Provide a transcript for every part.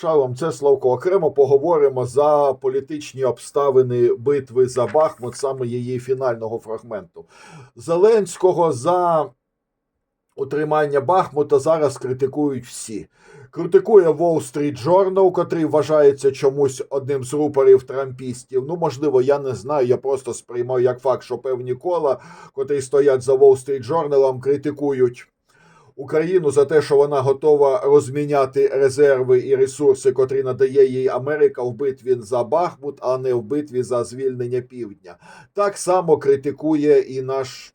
Шалом, це Славко. Окремо поговоримо за політичні обставини битви за Бахмут, саме її фінального фрагменту. Зеленського за утримання Бахмута зараз критикують всі. Критикує Wall Street Journal, котрий вважається чомусь одним з рупорів трампістів. Ну, можливо, я не знаю. Я просто сприймаю як факт, що певні кола, котрі стоять за Wall Street Journal, критикують. Україну за те, що вона готова розміняти резерви і ресурси, котрі надає їй Америка в битві за Бахмут, а не в битві за звільнення півдня. Так само критикує і наш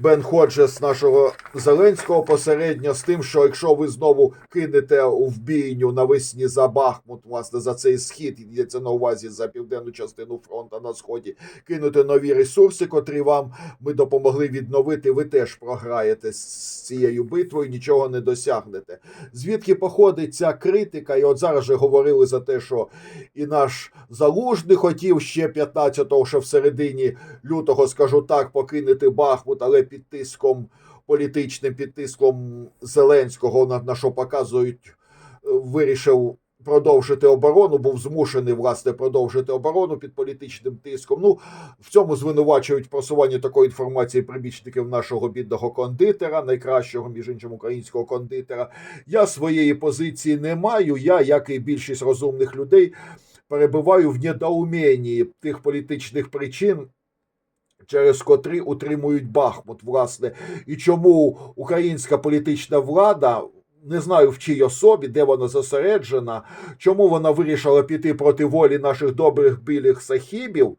Бен Ходжес нашого Зеленського посередньо з тим, що якщо ви знову кинете в бійню навесні за Бахмут, власне, за цей схід, йдеться на увазі за південну частину фронту на сході, кинути нові ресурси, котрі вам ми допомогли відновити, ви теж програєте з цією битвою, нічого не досягнете. Звідки походить ця критика? І от зараз же говорили за те, що і наш залужний хотів ще 15-го, ще в середині лютого, скажу так, покинути Бахмут, але під тиском політичним, під тиском Зеленського, на, на що показують, е, вирішив продовжити оборону, був змушений власне продовжити оборону під політичним тиском. Ну в цьому звинувачують просування такої інформації прибічників нашого бідного кондитера, найкращого між іншим українського кондитера. Я своєї позиції не маю. Я, як і більшість розумних людей, перебуваю в недоумінні тих політичних причин. Через котрі утримують Бахмут, власне, і чому українська політична влада не знаю в чій особі, де вона зосереджена, чому вона вирішила піти проти волі наших добрих білих сахібів,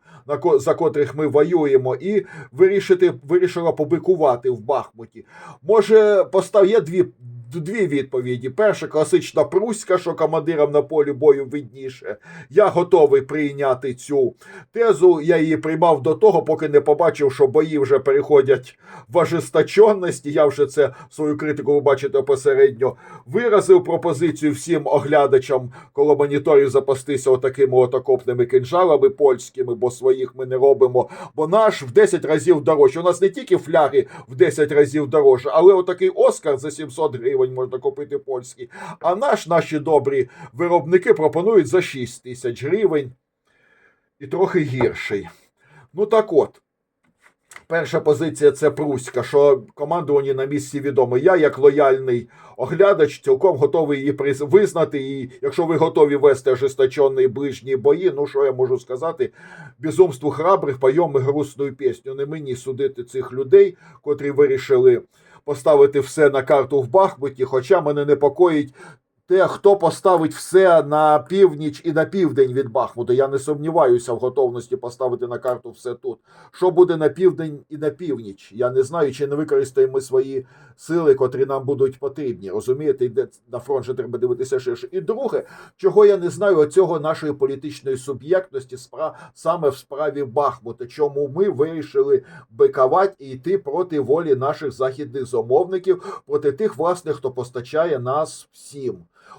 за котрих ми воюємо, і вирішити вирішила побикувати в Бахмуті. Може, постав є дві. Дві відповіді. Перша класична пруська, що командирам на полі бою видніше. Я готовий прийняти цю тезу. Я її приймав до того, поки не побачив, що бої вже переходять в ожесточенність. Я вже це свою критику, ви бачите, посередньо виразив пропозицію всім оглядачам коло моніторів запастися отакими от окопними кинжалами польськими, бо своїх ми не робимо. Бо наш в 10 разів дорожче. У нас не тільки фляги в 10 разів дорожче, але отакий Оскар за 700 гривень можна купити польський. А наш наші добрі виробники пропонують за 6 тисяч гривень і трохи гірший. Ну так от. Перша позиція це Пруська, що командування на місці відомо. Я, як лояльний оглядач, цілком готовий її визнати. І якщо ви готові вести ожесточені ближні бої, ну що я можу сказати? Безумству храбрих поєм і грустну пісню. Не мені судити цих людей, котрі вирішили поставити все на карту в Бахмуті. Хоча мене непокоїть те, хто поставить все на північ і на південь від Бахмута. Я не сумніваюся в готовності поставити на карту все тут. Що буде на південь і на північ? Я не знаю, чи не використаємо ми свої сили, котрі нам будуть потрібні. Розумієте, йде на фронт же треба дивитися ширше. І друге, чого я не знаю оцього нашої політичної суб'єктності саме в справі Бахмута. Чому ми вирішили бикавати і йти проти волі наших західних замовників, проти тих, власне, хто постачає нас всім.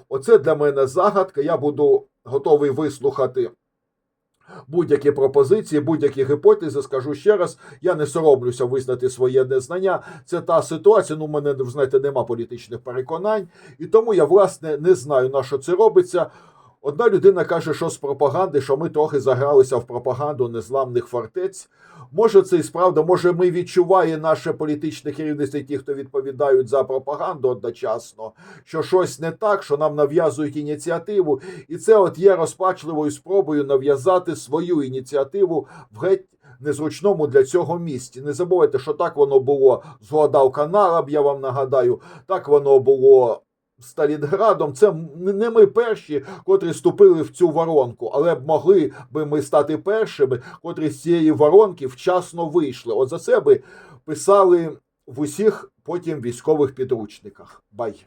Оце для мене загадка. Я буду готовий вислухати будь-які пропозиції, будь-які гіпотези. Скажу ще раз, я не соромлюся визнати своє незнання. Це та ситуація. Ну, у мене знаєте, нема політичних переконань, і тому я власне не знаю на що це робиться. Одна людина каже, що з пропаганди, що ми трохи загралися в пропаганду незламних фортець. Може, це і справда, може, ми відчуває наше політичне керівництво, ті, хто відповідають за пропаганду одночасно, що щось не так, що нам нав'язують ініціативу, і це от є розпачливою спробою нав'язати свою ініціативу в геть незручному для цього місці. Не забувайте, що так воно було з Гуадалканалом, я вам нагадаю, так воно було. Сталінградом це не ми перші, котрі ступили в цю воронку, але б могли би ми стати першими, котрі з цієї воронки вчасно вийшли. От за це би писали в усіх потім військових підручниках. Бай.